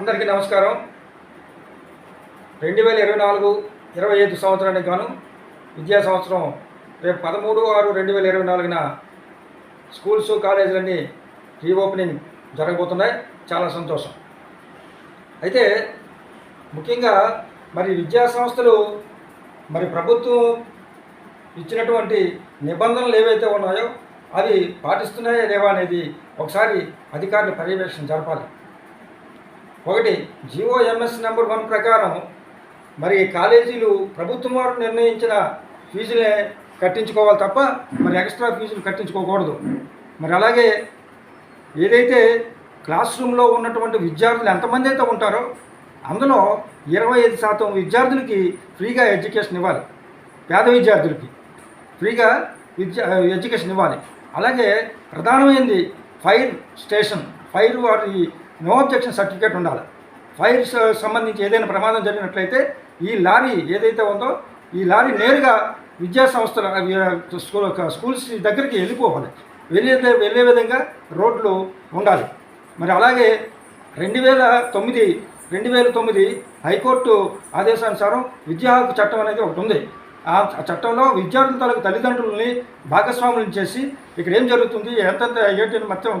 అందరికీ నమస్కారం. రెండు వేల ఇరవై నాలుగు ఇరవై ఐదు సంవత్సరానికి గాను విద్యా సంవత్సరం రేపు పదమూడు ఆరు రెండు వేల ఇరవై నాలుగున స్కూల్స్ కాలేజీలన్నీ రీఓపెనింగ్ జరగబోతున్నాయి. చాలా సంతోషం. అయితే ముఖ్యంగా మరి విద్యా సంస్థలు మరి ప్రభుత్వం ఇచ్చినటువంటి నిబంధనలు ఏవైతే ఉన్నాయో అవి పాటిస్తున్నాయా లేవా అనేది ఒకసారి అధికారులు పర్యవేక్షణ జరపాలి. ఒకటి జిఓఎంఎస్ నెంబర్ వన్ ప్రకారం మరి కాలేజీలు ప్రభుత్వం వారు నిర్ణయించిన ఫీజులే కట్టించుకోవాలి తప్ప మరి ఎక్స్ట్రా ఫీజులు కట్టించుకోకూడదు. మరి అలాగే ఏదైతే క్లాస్ రూమ్లో ఉన్నటువంటి విద్యార్థులు ఎంతమంది అయితే ఉంటారో అందులో ఇరవై ఐదు శాతం విద్యార్థులకి ఫ్రీగా ఎడ్యుకేషన్ ఇవ్వాలి. పేద విద్యార్థులకి ఫ్రీగా విద్య ఎడ్యుకేషన్ ఇవ్వాలి. అలాగే ప్రధానమైనది ఫైర్ స్టేషన్ ఫైర్ వారి నో అబ్జెక్షన్ సర్టిఫికేట్ ఉండాలి. ఫైర్ సంబంధించి ఏదైనా ప్రమాదం జరిగినట్లయితే ఈ లారీ ఏదైతే ఉందో ఈ లారీ నేరుగా విద్యా సంస్థల స్కూల్ స్కూల్స్ దగ్గరికి వెళ్ళిపోవాలి. వెళ్ళే వెళ్ళే విధంగా రోడ్లు ఉండాలి. మరి అలాగే రెండు వేల తొమ్మిది రెండు వేల తొమ్మిది హైకోర్టు ఆదేశానుసారం విద్యా హక్కు చట్టం అనేది ఒకటి ఉంది. ఆ చట్టంలో విద్యార్థుల తాలూకు తల్లిదండ్రులని భాగస్వాములను చేసి ఇక్కడ ఏం జరుగుతుంది? ఎంతెంత ఏంటి మొత్తం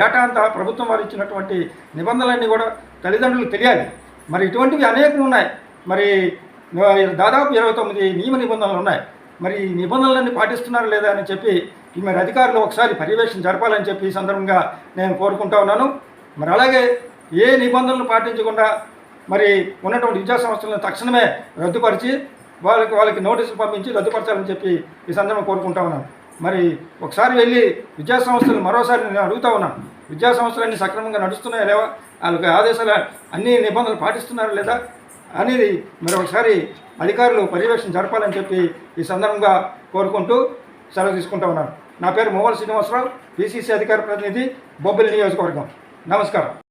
డేటా అంతా ప్రభుత్వం వారు ఇచ్చినటువంటి నిబంధనలన్నీ కూడా తల్లిదండ్రులకు తెలియాలి. మరి ఇటువంటివి అనేకం ఉన్నాయి. మరి దాదాపు ఇరవై తొమ్మిది నియమ నిబంధనలు ఉన్నాయి. మరి ఈ నిబంధనలన్నీ పాటిస్తున్నారా లేదా అని చెప్పి ఈ మరి అధికారులు ఒకసారి పర్యవేక్షణ జరపాలని చెప్పి ఈ సందర్భంగా నేను కోరుకుంటా ఉన్నాను. మరి అలాగే ఏ నిబంధనలు పాటించకుండా మరి ఉన్నటువంటి విద్యా సంస్థలను తక్షణమే రద్దుపరిచి వాళ్ళకి వాళ్ళకి నోటీసులు పంపించి రద్దుపరచాలని చెప్పి ఈ సందర్భంగా కోరుకుంటా ఉన్నాను మరి ఒకసారి వెళ్ళి విద్యా సంస్థలు మరోసారి నేను అడుగుతా ఉన్నాను విద్యా సంస్థలన్నీ సక్రమంగా నడుస్తున్నాయా లేవా? వాళ్ళకి ఆదేశాలు అన్ని నిబంధనలు పాటిస్తున్నారా లేదా అనేది మరి ఒకసారి అధికారులు పర్యవేక్షణ జరపాలని చెప్పి ఈ సందర్భంగా కోరుకుంటూ సెలవు తీసుకుంటా ఉన్నాను. నా పేరు మోవల్ శ్రీనివాసరావు పిసిసి అధికార ప్రతినిధి బొబ్బిలి నియోజకవర్గం. నమస్కారం.